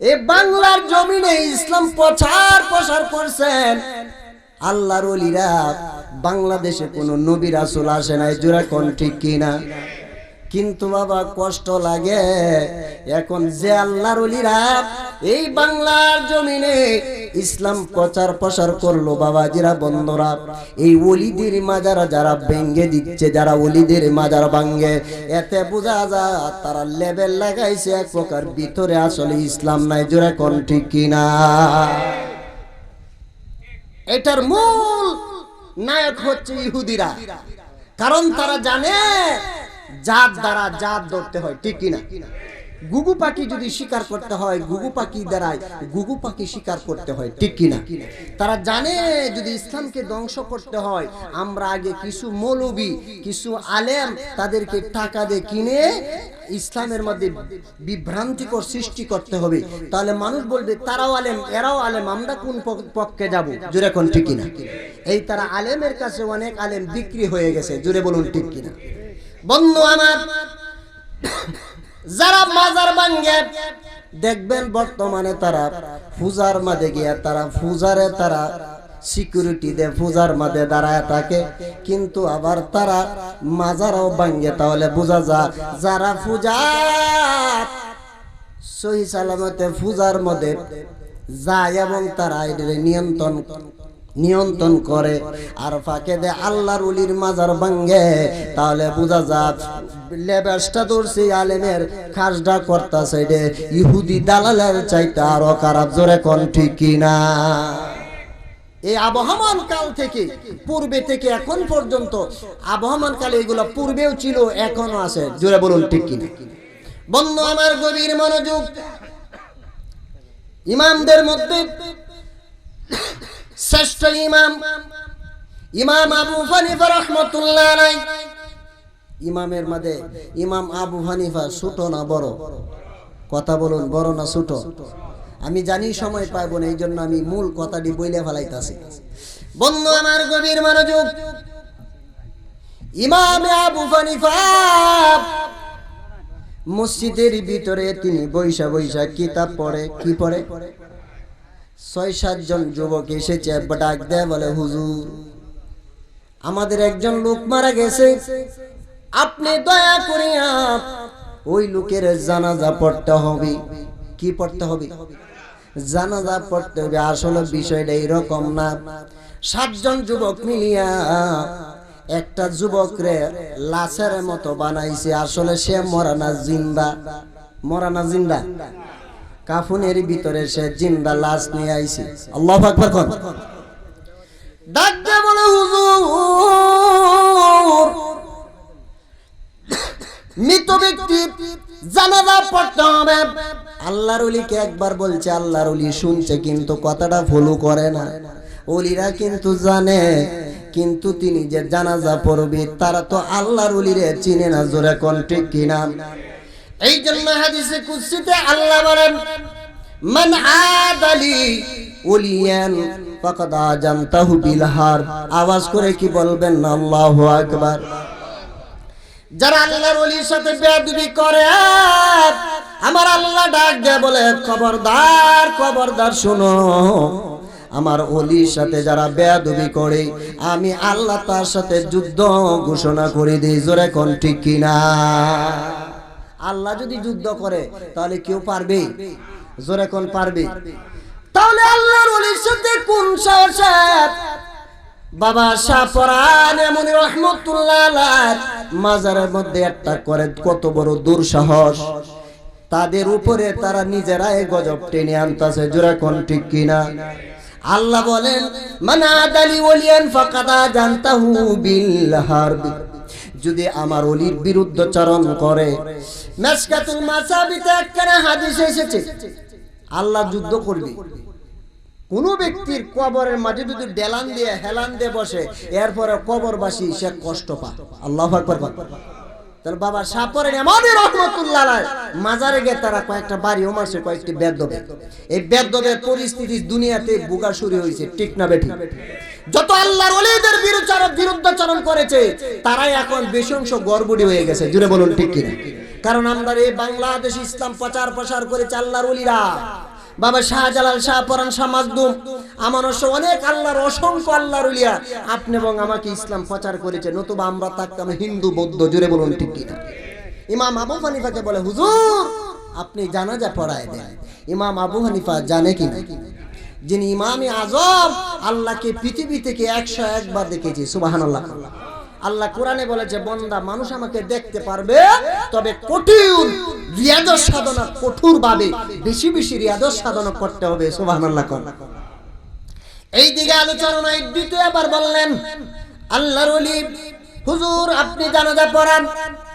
এ বাংলার জমিনে ইসলাম প্রচার প্রসার করছেন। আল্লাহর ওলিরা বাংলাদেশে কোনো নবী রাসূল আসে নাই জোড়া কোন ঠিক কিনা? কিন্তু বাবা কষ্ট লাগে। এখন যে আল্লাহর ওলিরা এই বাংলার জমিনে ইসলাম প্রচার প্রসার করল বাবাজিরা, বন্ধুরা, এই ওলিদের মাজারা যারা ভেঙ্গে দিচ্ছে, যারা ওলিদের মাজার ভাঙ্গে এতে বোঝা যায় তারা লেবেল লাগাইছে এক প্রকার, ভিতরে আসলে ইসলাম নাই, জোরে কোন ঠিক কিনা? এটার মূল নায়ক হচ্ছে ইহুদিরা। কারণ তারা জানে জাত দ্বারা জাত ধরতে হয়, ঠিক কিনা? গুগু পাখি যদি শিকার করতে হয়, গুগু পাখি দ্বারাই গুগু পাখি শিকার করতে হয়, ঠিক কিনা? তারা জানে যদি ইসলামকে ধ্বংস করতে হয়, আমরা আগে কিছু মৌলবি, কিছু আলেম তাদেরকে টাকা দিয়ে কিনে ইসলামের মধ্যে বিভ্রান্তিকর সৃষ্টি করতে হবে। তাহলে মানুষ বলবে, তারাও আলেম, এরাও আলেম, আমরা কোন পক্ষে যাব? জুড়ে কোন ঠিক কিনা? এই তারা আলেমের কাছে অনেক আলেম বিক্রি হয়ে গেছে জুড়ে বলুন ঠিক কিনা? বন্ধু আমার, যারা মাজার ভাঙ্গে, দেখবেন বর্তমানে তারা পূজার মাঝে গিয়া তারা পূজারে তারা সিকিউরিটি দে পূজার মাঝে দাঁড়ায় থাকে। কিন্তু আবার তারা মাজারও ভাঙ্গে, তাহলে বোঝা যা যারা পূজা সহি সালামতে পূজার মধ্যে যায় এবং তারা নিয়ন্ত্রণ নিয়ন্ত্রণ করে। আর ফাঁকে দে আল্লাহর উলির মাজার ভাঙ্গে। তাহলে বোঝা যা লেবাসটা ধরছে আলেমের খাসডা করতাছে এটা ইহুদি দালালের জোরে এই আবহমান কাল পূর্বে থেকে এখন পর্যন্ত, আবহমান কালে এগুলো পূর্বেও ছিল, এখনও আছে। জোরে বলুন ঠিক কিনা? বন্ধু, আমার গভীর মনোযোগ। ইমামদের মধ্যে শ্রেষ্ঠ ইমাম। ইমাম আবু হানিফা রহমতুল্লাহ ইমামের মাঝে ইমাম আবু হানিফা ছোট না বড়? কথা বলুন, বড় না ছোট? আমি জানি সময় পাইব না এই জন্য আমি মূল কথাটি বইলে ফেলাইতাছি। বন্ধু, আমার গভীর মনোযোগ। ইমাম আবু হানিফা মসজিদের ভিতরে তিনি বৈশা বৈশা কিতাব পড়ে, কি পড়ে? ছয় সাতজন যুবক এসেছে ডাক দেয়, বলে, হুজুর, আমাদের একজন লোক মারা গেছে। আপনি দয়া করিয়া ওই লোকের জানাজা পড়তে হবে। কি পড়তে হবে? জানাজা পড়তে হবে। আসলে বিষয়টা এরকম না। সাতজন যুবক মিলিয়া একটা যুবক রে লাশের মতো বানাইছে। আসলে সে মরানা জিন্দা। মরানা জিন্দা? কাফুনের ভিতরে সে জিন্দা লাশ নিয়ে আইছে। আল্লাহ আকবার কোন। ডাক বলে, হুজুর! মৃত ব্যক্তি জানাজা পড়তে হবে। আল্লাহর ওলিকে একবার বলছে, আল্লাহর ওলি শুনছে, কিন্তু কথাটা ফলো করে না। ওলিরা কিন্তু জানে, কিন্তু তিনি যে জানাজা পড়বে, তারা তো আল্লাহর ওলিরে চিনে না, জোরে কোন ঠিক কিনা? এই জন্য হাদিসে কুদসিতে আল্লাহ বলেন, মান আদালি ওলিয়ান ফাকাদ আজামতাহু বিল হার। আওয়াজ করে কি বলবেন? আল্লাহু আকবার। যারা আল্লাহর ওলির সাথে বেয়াদবি করে, আমার আল্লাহ ডাক দেয় বলে, খবরদার খবরদার শোনো। আমার অলির সাথে যারা বেয়াদবি করে, আমি আল্লাহ তার সাথে যুদ্ধ ঘোষণা করে দিই। জোরে কোন ঠিক কিনা? আল্লাহ যদি যুদ্ধ করে, তাহলে কেউ পারবে? জোরে কোন পারবে? তাহলে আল্লাহর ওলির সাথে কোন সাহসে বাবা শাহপরান এমন রহমতুল্লাহ মাজারের মধ্যে একটা করে কত বড় দুঃসাহস। তাদের উপরে তারা নিজেরাই গজব টেনে আনতাছে, জোরে কোন ঠিক কিনা? আল্লাহ বলেন মানা আদালি ওলিয়ান ফাকাদা জানতাহু বিল হারব। যদি আমার অলির করে। মাসাবিতে একখানা হাদিস এসেছে। আল্লাহ যুদ্ধ করবে। কোন ব্যক্তির কবরের মাঝে যদি ডেলান দিয়ে, হেলান দিয়ে বসে, এরপরে কবরবাসী সে কষ্ট পা আল্লাহ। তাহলে বাবা সাপরের আমাদের রহমতুল্লাহ মাজারে গিয়ে তারা কয়েকটা বাড়ি মারছে কয়েকটি বেদবে। এই বেদবের পরিস্থিতি দুনিয়াতে বুগা শুরু হয়েছে। ঠিক না বেঠি? যত আল্লাহর ওলিদের বিরুদ্ধাচরণ বিরুদ্ধাচরণ করেছে, তারাই এখন বেশি অংশ গড়বড়ি হয়ে গেছে। জুড়ে বলুন ঠিক কিনা? কারণ আমরা এই বাংলাদেশ ইসলাম প্রচার প্রসার করেছে আল্লাহর ওলিরা বাবা শাহজালাল শাহ, পরান শাহ মাকদুম আমার অনেক আল্লাহর অসংখ্য আল্লাহর উলিয়া আপনি এবং আমাকে ইসলাম প্রচার করেছে, নতুবা আমরা থাকতাম হিন্দু, বৌদ্ধ জুড়ে বলুন ঠিক কিনা? ইমাম আবু হানিফাকে বলে, হুজুর, আপনি জানাজা পড়ায় দেন। ইমাম আবু হানিফা জানে কি না যিনি ইমামে আজম, আল্লাহকে পৃথিবী থেকে একশো একবার দেখেছি সুবাহান আল্লাহ আল্লাহ কোরআনে বলেছে, বন্দা, মানুষ আমাকে দেখতে পারবে, তবে কঠিন রিয়াদত সাধনা কঠোর ভাবে বেশি বেশি রিয়াদত সাধনা করতে হবে সুবাহান আল্লাহ এই দিকে আলোচনা নয় দ্বিতীয়বার বললেন, আল্লাহর হুজুর, আপনি জানাজা পড়ান।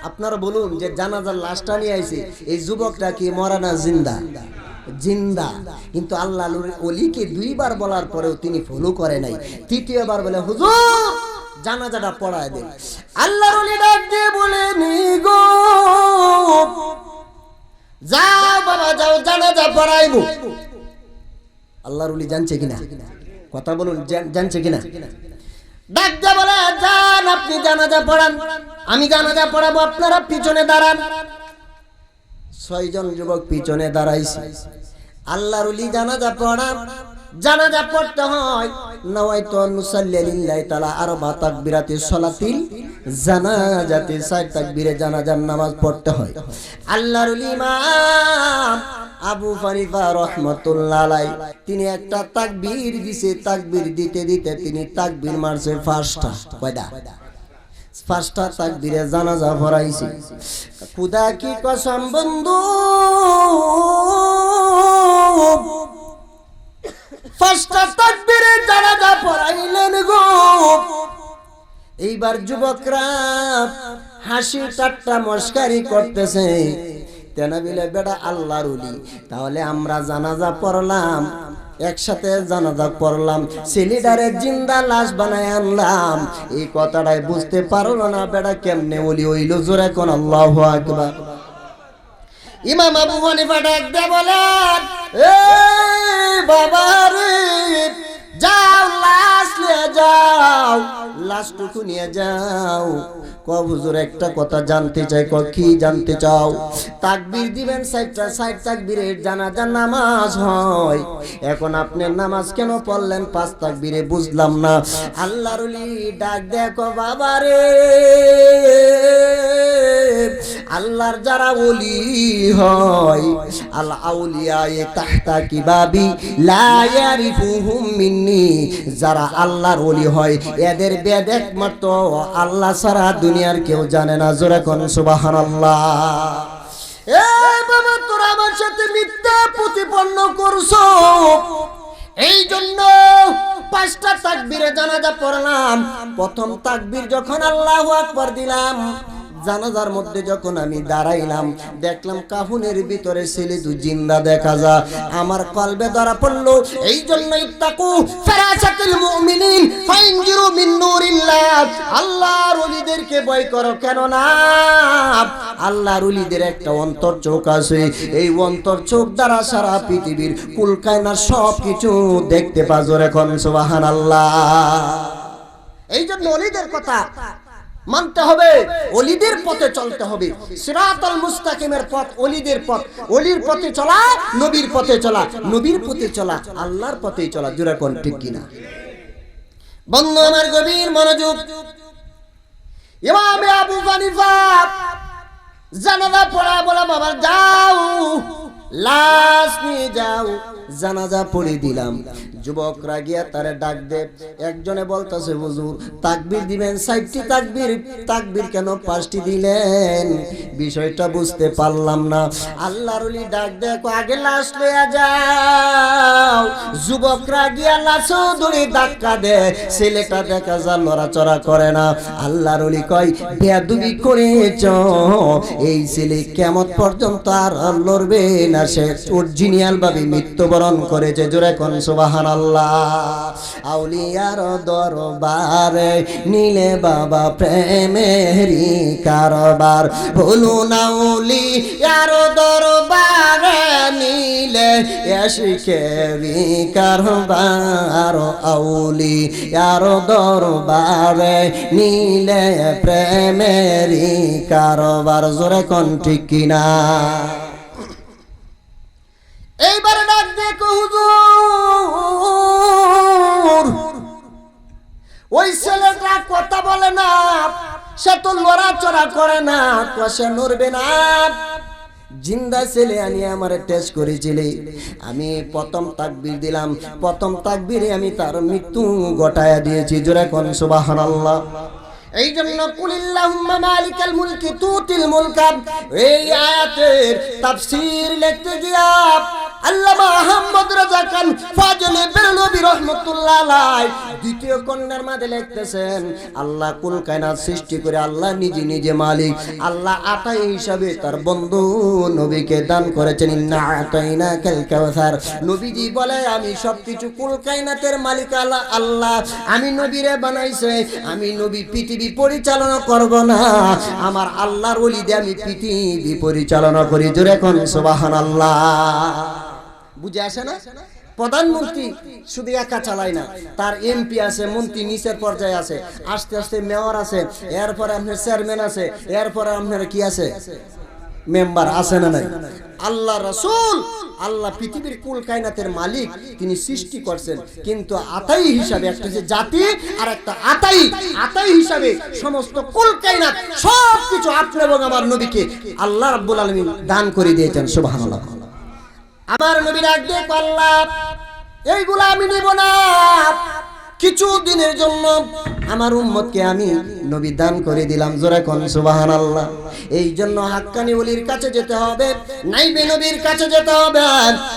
আপনারা বলুন যে জানাজার লাশটা নিয়ে আইছে, এই যুবকটা কি মরা না জিন্দা? জিন্দা। কিন্তু আল্লাহ অলিকে দুইবার বলার পরেও তিনি ফলো করে নাই। তৃতীয়বার বলে, হুজুর, জানাজাটা পড়ায় দেন। আল্লাহর ওলি ডাক দিয়ে বলে গো যাও বাবা, যাও, জানাজা পড়াইবো। আল্লাহর উলি জানছে কিনা? কথা বলুন, জান- জানছে কিনা? ডাক দিয়ে বলে যান আপনি জানাজা পড়ান। আমি জানাজা পড়াবো, আপনারা পিছনে দাঁড়ান। ছয়জন যুবক পিছনে দাঁড়াইছে। আল্লাহর জানাজা পড়ান জানাজা পড়তে হয়, নওয়াইতু নুসাল্লি লিল্লাহি তাআলা আরবা তাকবিরাতি সলাতিল জানাজাতে সাত তাকবীরে জানাজার নামাজ পড়তে হয়। আল্লাহর ইমাম আবু ফারিফা রহমতুল্লাহ আলাই তিনি একটা তাকবীর দিছে, তাকবীর দিতে দিতে তিনি তাকবীর মারছে ফার্স্টটা, কয়টা? পাঁচটা তাকবীরে জানাজা ভরাইছে। খুদা কি কসম বন্ধু? পাঁচটা তাকবীরে জানাজা পড়াইলেন গো। এইবার যুবকরা হাসি ঠাট্টা মস্কারি করতেছে। তেনাবিলে বেটা আল্লাহর উলি তাহলে আমরা জানাজা পড়লাম। একসাথে জানাজা পড়লাম ছেলেটারে জিন্দা লাশ বানায় আনলাম। এই কথাটাই বুঝতে পারল না বেটা, কেমনে বলি ওই জোরে কোন আল্লাহ আকবার। ইমাম আবু হানিফা ডাক দে বলেন এ বাবা রে যাও লাশ নিয়ে যাও লাশটুকু নিয়ে যাও। হুজুর, একটা কথা জানতে চাই ক কি জানতে চাও? তাকবীর দিবেন সাইডটা, সাইড তাকবীরের জানাজার নামাজ হয়। এখন আপনি নামাজ কেন পড়লেন? পাঁচ তাকবীরে বুঝলাম না। আল্লাহর ডাক দেখো বাবা রে আল্লাহর যারা ওলি হয় কিবাবি মিন্নি। যারা হয়, এদের আল্লাহ ছাড়া দুনিয়ার কেউ জানে না। জোরে কোন সুবহানাল্লাহ। বাবা, তোরা আমার সাথে মিথ্যা প্রতিপন্ন করছ। এই জন্য পাঁচটা তাকবীরে জানাজা পড়লাম। প্রথম তাকবীর যখন আল্লাহু আকবার দিলাম জানাজার মধ্যে যখন আমি দাঁড়াইলাম, দেখলাম কাফুনের ভিতরে ছেলে দু জিন্দা দেখা যা আমার কলবে ধরা পড়ল, এই জন্যই তাকু ফেরাসাতুল মুমিনিন, ফাইনজিরু মিন নূরিল্লাহ। আল্লাহর ওলিদেরকে ভয় করো কেন না? আল্লাহর ওলিদের একটা অন্তর চোখ আছে। এই অন্তর চোখ দ্বারা সারা পৃথিবীর কুলকায়নার সব কিছু দেখতে পাজর এখন, সুবহানাল্লাহ। এই জন্য অলিদের কথা মানতে হবে, অলিদের পথে চলতে হবে। সিরাতাল মুস্তাকিমের পথ, অলিদের পথ। অলির পথে চলা, নবীর পথে চলা। নবীর পথে চলা, আল্লাহর পথেই চলা। জোরা কোন ঠিক কিনা? বন্ধু আমার গভীর মনোযোগ। ইমামে আবু হানিফা জানাজা পড়া বলা বাবা, যাও, লাশ নিয়ে যাও। জানাজা পড়ে দিলাম। যুবকরা গিয়া তারে ডাক দে। একজনে বলতেছে, হুজুর, তাকবীর দিবেন, সাইটটি তাকবীর তাকবীর কেন পাঁচটি দিলেন? বিষয়টা বুঝতে পারলাম না। আল্লাহর ডাক দেখো আগে লাশ লইয়া যাও। যুবকরা গিয়া লাশ দড়ি ধাক্কা দে। ছেলেটা দেখা যা লড়াচড়া করে না। আল্লাহর কয়, বেয়াদুবি করেছ। এই ছেলে কেমন পর্যন্ত আর লড়বে না? সে অরিজিনাল ভাবে মৃত্যুবরণ করেছে। জোরে কোন সুবাহান আল্লাহ আউলিয়ার দরবারে নীলে বাবা প্রেমেরি কারবার। বলুন আউলি আর দরবারে নীলে এসিকেরি কারবার আউলি আর দরবারে নীলে প্রেমেরি কারবার। জোরে কোন ঠিক কিনা? এইবারে আমি প্রথম তাকবির দিলাম, প্রথম তাকবিরে আমি তার মৃত্যু ঘটায়া দিয়েছি, জোরে কোন সুবহানাল্লাহ। এই জন্য কুলিল্লাহুম্মা মালিকাল মুলকি তুতিল মুলকাব। এই আয়াতের তাফসীর লিখতে গিয়া দ্বিতীয় আল্লাহ কুল কায়নাত সৃষ্টি করে আল্লাহ নিজে মালিক। আল্লাহ হিসাবে তার বন্ধু নবীকে দান করেছেন। নবীজি বলে, আমি সবকিছু কুল কায়নাতের মালিক আল্লাহ আল্লাহ। আমি নবীরে বানাইছে। আমি নবী পৃথিবী পরিচালনা করব না। আমার আল্লাহর ওলি দিয়ে আমি পৃথিবী পরিচালনা করি। জোরে কোন, সুবহানাল্লাহ। বুঝে আসে না? প্রধানমন্ত্রী শুধু একা চালায় না, তার এমপি আছে, মন্ত্রী নিচের পর্যায়ে আছে, আস্তে আস্তে মেয়র আছে, এরপরে আপনার চেয়ারম্যান আছে, এরপরে আপনার কি আছে? মেম্বার আছে না নাই? আল্লাহ রসুল, আল্লাহ পৃথিবীর কুল কায়নাতের মালিক, তিনি সৃষ্টি করছেন। কিন্তু আতাই হিসাবে একটা যে জাতি আর একটা আতাই। আতাই হিসাবে সমস্ত কুল কায়নাত সব কিছু আপনার এবং আমার নবীকে আল্লাহ রাব্বুল আলামিন দান করে দিয়েছেন, সুবহানাল্লাহ। আমার নবীর আগে এইগুলো এইগুলা আমি নিব না। কিছু দিনের জন্য আমার উম্মতকে আমি নবী দান করে দিলাম। জোরে কোন সুবহানাল্লাহ। এই জন্য হাক্কানি অলির কাছে যেতে হবে, নাইবে নবীর কাছে যেতে হবে।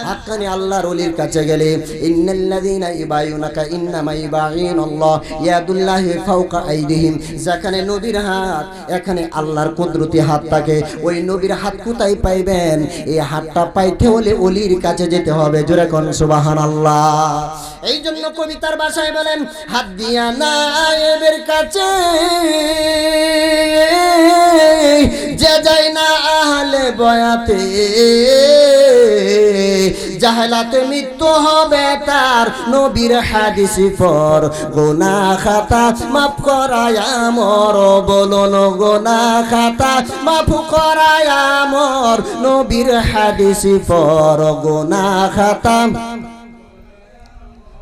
হাক্কানি আল্লাহর অলির কাছে গেলে, ইন্নাল্লাযীনা ইবায়ুনাকা ইন্নামা ইবায়িনুল্লাহ ইয়াদুল্লাহি ফাওকা আইদিহিম। যেখানে নবীর হাত, এখানে আল্লাহর কুদরতি হাত থাকে। ওই নবীর হাত কোথায় পাইবেন? এই হাতটা পাইতে হলে অলির কাছে যেতে হবে। জোরে কোন সুবহানাল্লাহ। এই জন্য কবিতার ভাষায় বলেন, হাত দিয়া নায়েবের কাছে। যে যায় না আহলে বয়াতে, জাহেলাতে মৃত্যু হবে তার নবীর হাদিসি পর। গোনা খাতা মাফ করায় আমর বলুন গোনা খাতা মাফ করায় আমর নবীর হাদিসি পর। গোনা খাতা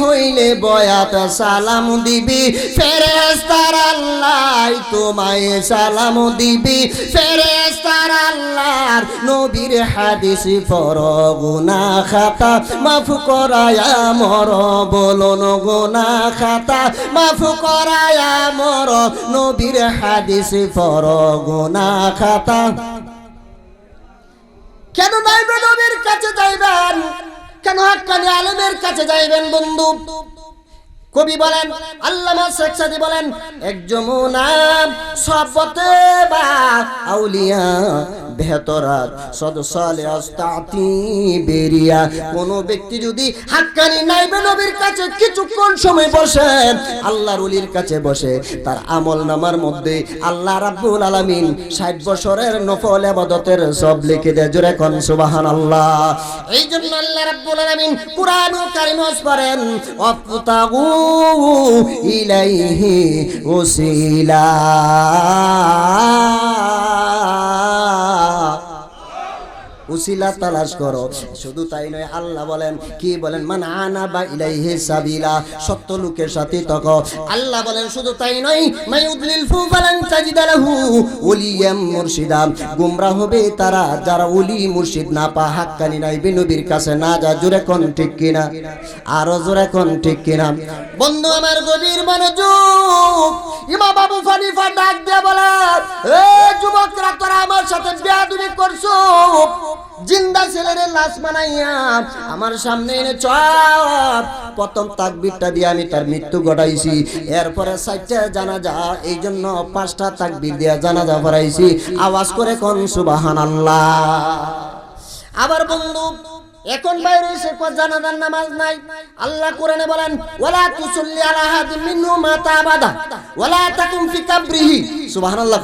হইলে বয়াত সালাম দিবি। ফেরেস্তার আল্লাহ তোমায় সালাম দিবি। ফেরেস্তার আল্লাহর নবীর হাদিস পর গুনা খাতা। মাফ করায়া মর বলন গুনা খাতা। মাফ করায়া মর নবীর হাদিস পর গুনা খাতা। কেন নাইবে নবীর কাছে যাইবেন? কেন হাক্কানি আলেমের কাছে যাইবেন বন্ধু? কবি বলেন, আল্লামা শেখ সাদি বলেন, এক যমুনা সবতে বা আউলিয়া বেহতরাত সদসালে আস্তাতি বেরিয়া। কোন ব্যক্তি যদি হাক্কানি নাইবে নবীর কাছে, কিছুক্ষণ সময় বসে, আল্লাহর ওলির কাছে বসে, তার আমল নামার মধ্যে আল্লাহ রাব্বুল আলামিন 60 বছরের নফল ইবাদতের সব লিখে দেয়। জোরে কোন, সুবহানাল্লাহ। এই জন্য আল্লাহ রাব্বুল আলামিন কুরআন ও কারিম পড়েন, অফতাগু ইলাইহি ওসিলা। উসিলা তালাশ করো। শুধু তাই নয়, আল্লাহ বলেন, কি বলেন? মান আনা বা ইলাইহি সাবিলা, সত্য লোকের সাথে তক আল্লাহ বলেন, শুধু তাই নয় মাই উদলিল ফু ফালান তাজিদা লাহু ওলিয়াম মুর্শিদা। গুমরা হবে তারা, যারা ওলি মুর্শিদ না, পা হাক্কানি নাই, বিনবীর কাছে না যা, জোরে কোন ঠিক কিনা? আরও জোরে কোন ঠিক কিনা? বন্ধু, আমার গভীর মনোযোগ। ইমা বাবু ফানিফা ডাক দিয়ে বলে, এ যুবকরা, তোরা আমার সাথে বেয়াদুবি করছ? জিন্দা ছেলের লাশ বানাইয়া আমার সামনে এনে চপ প্রথম তাকবিরটা দিয়ে আমি তার মৃত্যু ঘটাইছি। এরপরে সাইটটা জানাজা, এই জন্য পাঁচটা তাকবির দিয়া জানাজা পড়াইছি আওয়াজ করে কোন সুবাহান আবার বন্ধু, এখন বাইরে এসে জানাজার নামাজ নাই। আল্লাহ কোরআনে বলেন, ওয়ালা তুসাল্লি আলা হাদিম মিনহু মাতা আবাদা, ওয়ালা তাকুম ফি কাবরিহি। সুবহানাল্লাহ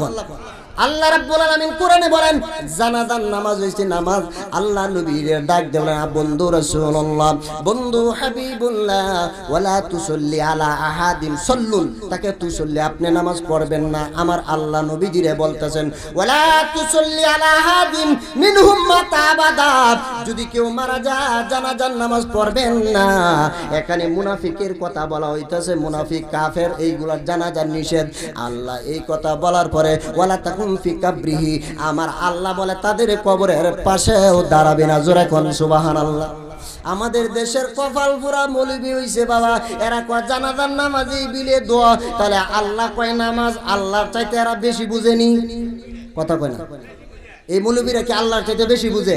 আল্লাহ রাব্বুল আলামিন কোরআনে বলেন, জানাজার নামাজ হইছে নামাজ। আল্লাহ নবীর ডাক দেবেন বন্ধু রাসূলুল্লাহ, বন্ধু হাবিবুল্লাহ, ওয়ালা তুসাল্লি আলা আহাদিন, সাল্লুন। তাকে তুসাল্লি, আপনি নামাজ পড়বেন না। আমার আল্লাহ নবীজিরে বলতেছেন, ওয়ালা তুসাল্লি আলা আহাদিন মিনহুম যদি কেউ মারা যায়, জানাজার নামাজ পড়বেন না। এখানে মুনাফিকের কথা বলা হইতেছে, মুনাফিক কাফের এইগুলা জানাজার নিষেধ। আল্লাহ এই কথা বলার পরে, ওয়ালা তাকুম ফি কাবরিহি আমার আল্লাহ বলে, তাদের কবরের পাশেও দাঁড়াবে না। জোরে কোন, সুবহানাল্লাহ। আমাদের দেশের কপাল পুরা মৌলবি হইছে বাবা। এরা কয়, জানাজার নামাজি বিলে দোয়া। তাহলে আল্লাহ কয়, নামাজ আল্লাহর চাইতে এরা বেশি বুঝেনি। কথা কয় না। এই মৌলবীরা কি আল্লাহর চাইতে বেশি বুঝে?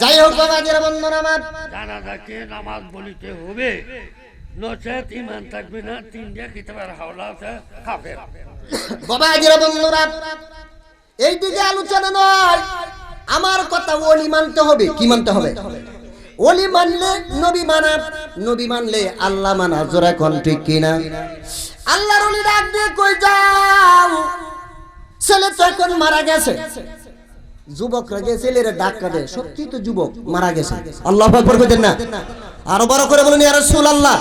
যাই হোক বাবা যারা বন্ধন আমার। জানাজাকে নামাজ বলিতে হবে। নচেত ইমান থাকবে না তিনটা কিতাবের হাওলা আছে কাফের বাবা যারা বন্ধুরা এই দিকে আলোচনা নয়। আমার কথা ওলি মানতে হবে কি মানতে হবে? ওলি মানলে নবী মানা নবী মানলে আল্লাহ মানা জোরা কোন ঠিক কিনা? আল্লাহর ওলি ডাক দিয়ে কই যাও? ছেলে তো এখন মারা গেছে। যুবকরা যে ছেলেরা ডাক কাঁদে সত্যি তো যুবক মারা গেছে। আল্লাহ আকবার কইতেন না। আরও বড় করে বলেন ইয়া রাসূলুল্লাহ।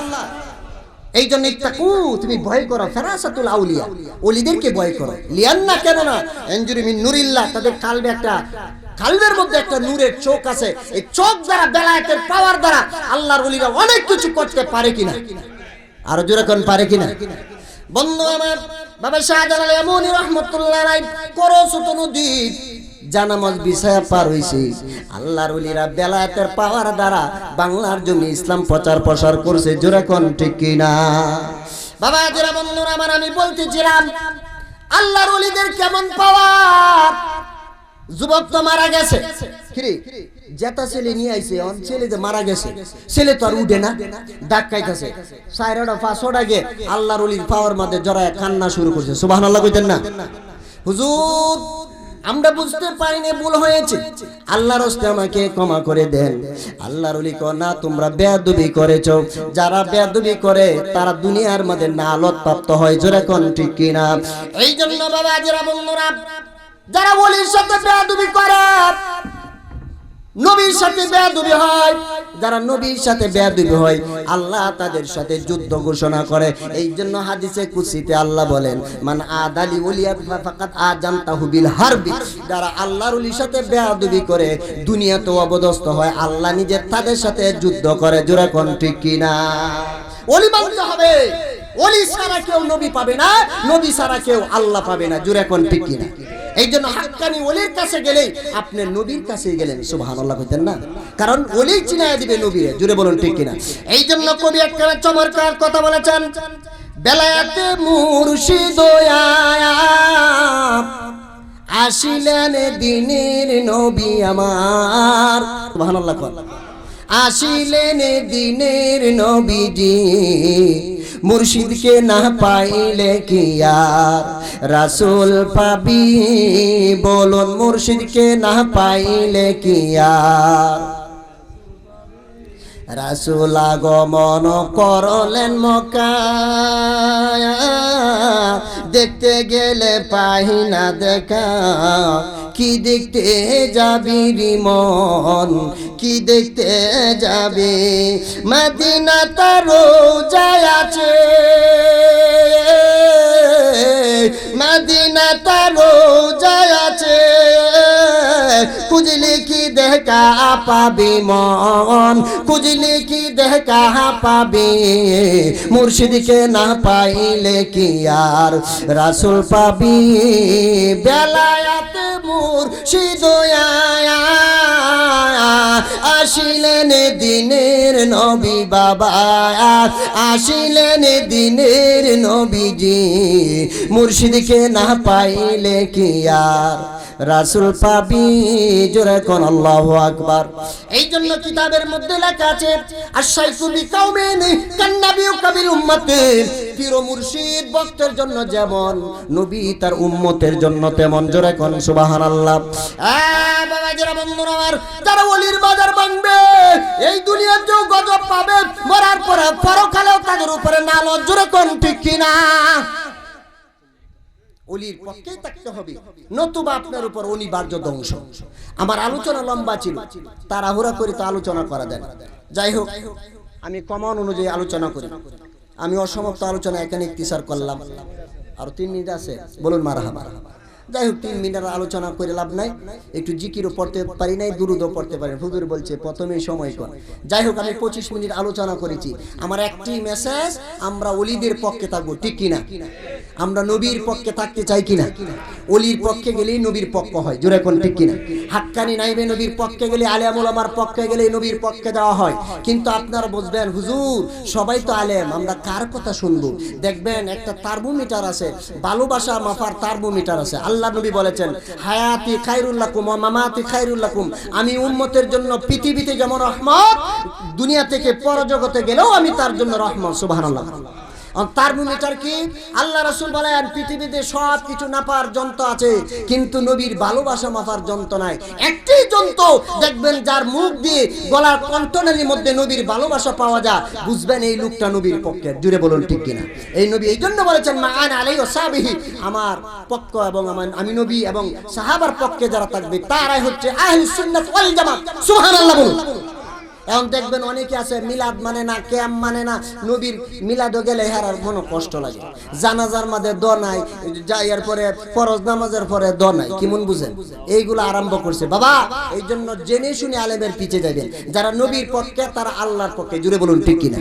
এই জন্য ইত্তাকু তুমি ভয় করো ফেরাসাতুল আউলিয়া। ওলিদেরকে ভয় করো। লিয়ান না কেন না এনজুরি মিন নুরিল্লাহ তাদের কালবে একটা কালবের মধ্যে একটা নূরের চোখ আছে। এই চোখ দ্বারা বেলায়েতের পাওয়ার দ্বারা আল্লাহর ওলিরা অনেক কিছু করতে পারে কিনা? আরও জোরে কোন পারে কিনা? বন্ধু আমার বাবা শাহজালাল এমনই রহমতুল্লাহ রাই করো ছোট নদী জানামজ বিষয় পার হইছে। আল্লাহর ওলিরা বেলায়েতের পাওয়ার দ্বারা বাংলার জমি ইসলাম প্রচার প্রসার করছে। জোরে কোন ঠিক কিনা? বাবা, জোরা বন্ধুরা, আমার আমি বলতেছিলাম, আল্লাহর ওলিদের কেমন পাওয়ার? যুবক তো মারা গেছে। জেতা ছেলে নিয়ে আইছে, অন ছেলে যে মারা গেছে, ছেলে তো আর উঠে না ডাক খাইতেছে। সাইরোটা পাঁচশোটা গে আল্লাহর ওলির পাওয়ার মধ্যে জড়ায় কান্না শুরু করছে। সুবহানাল্লাহ কইতেন না? হুজুর আমরা বুঝতে পারিনি ভুল হয়েছে। আল্লাহর হস্তে আমাকে ক্ষমা করে দেন। আল্লাহর ক না, তোমরা বেয়াদবি করেছ। যারা বেয়াদবি করে, তারা দুনিয়ার মধ্যে নালত প্রাপ্ত হয়। জোরে কোন ঠিক কিনা? এই জন্য বাবা যারা বন্ধুরা, যারা বলি সাথে বেয়াদবি করে নবীর সাথে বেয়াদবি হয়। যারা নবীর সাথে বেয়াদবি হয়, আল্লাহ তাদের সাথে যুদ্ধ ঘোষণা করে। এই জন্য হাদিসে কুসিতে আল্লাহ বলেন, মান আদালি ওলিয়া ফাকাত আজামতাহু বিল হারবি। যারা আল্লাহর ওলির সাথে বেয়াদবি করে দুনিয়াতে অবদস্ত হয়, আল্লাহ নিজে তাদের সাথে যুদ্ধ করে। জোরে কোন ঠিক কিনা? ওলি মানতে হবে। ওলি সারা কেউ নবী পাবে না, নবী সারা কেউ আল্লাহ পাবে না। জোরে কোন ঠিক কিনা? এই জন্য হাক্কানি ওলির কাছে গেলেই আপনি নবীর কাছে গেলেন, সুবহানাল্লাহ কইতেন না? কারণ ওলি চিনায় দিবে নবীরে জুড়ে বলুন ঠিক কিনা? এই জন্য কবি একটা চমৎকার কথা বলেছেন, বেলায়াতে মুর্শিদ আসিলেন দিনের নবী আমার। সুবহানাল্লাহ আসিলেন দিনের নবীজি মুর্শিদকে না পাইলে কি আর? রাসূল পাবি বলুন, মুর্শিদকে না পাইলে কি আর? রাসূল আগমন করলেন মক্কায়। দেখতে গেলে পাই না দেখা। কি দেখতে যাবি রিমন? কি দেখতে যাবে? মদিনা তার যায় আছে। মদিনা তার যায় আছে। খুঁজলে কি দেখা পাবি মন? খুঁজলে কি দেখা পাবি? মুর্শিদকে না পাইলে কি আর রাসুল পাবি? বেলায়াত মুর্শিদ আসিলেন দিনের নবী বাবা, আসিলেন দিনের নবীজি। মুর্শিদকে না পাইলে কি আর রাসুল পাবি, জোরে কোন আল্লাহ আকবার। এই জন্য কিতাবের মধ্যে লেখা আছে আশাইকু বিকাউমিন কান্নাবিউ কাবিল উম্মতে। পীর মুর্শিদ ভক্তের জন্য যেমন, নবী তার উম্মতের জন্য তেমন, জোরে কোন বাবা বন্ধুরা আমার ওলির বাজার এই দুনিয়াতেও গজব পাবে, মরার পরে পরকালেও তাদের উপরে নালজ, জোরে কোন ঠিক কিনা? অলির পক্ষেই থাকতে হবে। নতুবা আপনার উপর অনিবার্য ধ্বংস আমার আলোচনা লম্বা ছিল। তাড়াহুড়া করে তো আলোচনা করা যায় যাই হোক আমি কমন অনুযায়ী আলোচনা করি। আমি অসমাপ্ত আলোচনা এখানে ইক্তিসার করলাম। আর তিন মিনিট আছে। বলুন মারাহাবা। যাই হোক তিন মিনিটের আলোচনা করে লাভ নাই। একটু জিকিরও পড়তে পারি নাই দুরুদও পড়তে পারি। হুজুর বলছে প্রথমেই সময় কর। যাই হোক আমি পঁচিশ মিনিট আলোচনা করেছি। আমার একটি মেসেজ আমরা অলিদের পক্ষে থাকব ঠিক কিনা? আমরা নবীর পক্ষে থাকতে চাই কিনা? অলির পক্ষে গেলেই নবীর পক্ষ হয়। জোরে কোন ঠিক কিনা? হাক্কানি নাইবে নবীর পক্ষে গেলে আলেম ওলামার পক্ষে গেলে নবীর পক্ষে দেওয়া হয়। কিন্তু আপনারা বুঝবেন হুজুর সবাই তো আলেম আমরা কার কথা শুনব? দেখবেন একটা থার্মোমিটার আছে ভালোবাসা মাফার থার্মোমিটার আছে। আল্লাহ নবী বলেছেন হায়াতি খাইরুল্লাকুম ও মামাতি খাইরুল্লাকুম আমি উম্মতের জন্য পৃথিবীতে যেমন রহমত দুনিয়া থেকে পরজগতে গেলেও আমি তার জন্য রহমত সুবহানাল্লাহ। থার্মোমিটার কি? আল্লাহ রসুল বলেন পৃথিবীতে সব কিছু নাপার যন্ত্র আছে, কিন্তু নবীর ভালোবাসা মাপার যন্ত্র নাই। একটি যন্ত্র দেখবেন যার মুখ দিয়ে গলার কণ্ঠনের মধ্যে নবীর ভালোবাসা পাওয়া যায়। বুঝবেন এই লোকটা নবীর পক্ষে। জুড়ে বলুন ঠিক কিনা? এই নবী এই জন্য বলেছেন, মা আন আলাই ও সাবিহি আমার পক্ষ এবং আমার, আমি নবী এবং সাহাবার পক্ষে যারা থাকবে, তারাই হচ্ছে আহলুস সুন্নাত ওয়াল জামাত। সুবহানাল্লাহ বলুন। এখন দেখবেন অনেকে আছে, মিলাদ মানে না, ক্যাম মানে না, নবীর মিলাদও গেলে হেরার কোনো কষ্ট লাগে জানাজার মাঝে দ নাই, যাইয়ার পরে ফরজ নামাজের পরে দ নাই কেমন বুঝেন? এইগুলো আরম্ভ করছে। বাবা এই জন্য জেনে শুনে আলেমের পিছে যাবেন যারা নবীর পক্ষে, তারা আল্লাহর পক্ষে জুড়ে বলুন, ঠিক কিনা?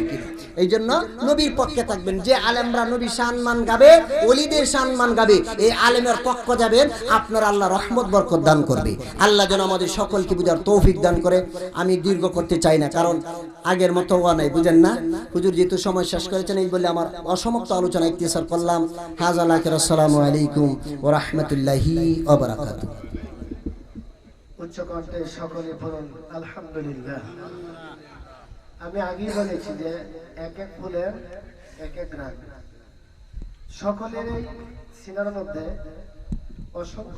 এই জন্য নবীর পক্ষে থাকবেন। যে আলেমরা নবী সম্মান গাবে অলিদের সম্মান গাবে এই আলেমের পক্ষ যাবেন আপনার আল্লাহ রহমত বরকত দান করবে। আল্লাহ যেন আমাদের সকলকে বুঝার তৌফিক দান করে। আমি দীর্ঘ করতে চাই না কারণ আগের মতো হওয়া নাই বুঝেন না? হুজুর যেহেতু সময় শেষ করেছেন এই বলে আমার অসমাপ্ত আলোচনা ইতিহাস করলাম। হাজালাকের আসসালামু আলাইকুম ও রহমতুল্লাহি ওবরাকাতু উচ্চ কণ্ঠে সকলে পড়ুন আলহামদুলিল্লাহ। আমি আগেই বলেছি যে এক এক ফুলের এক এক রাগ। সকলের এই সিনার মধ্যে অসংখ্য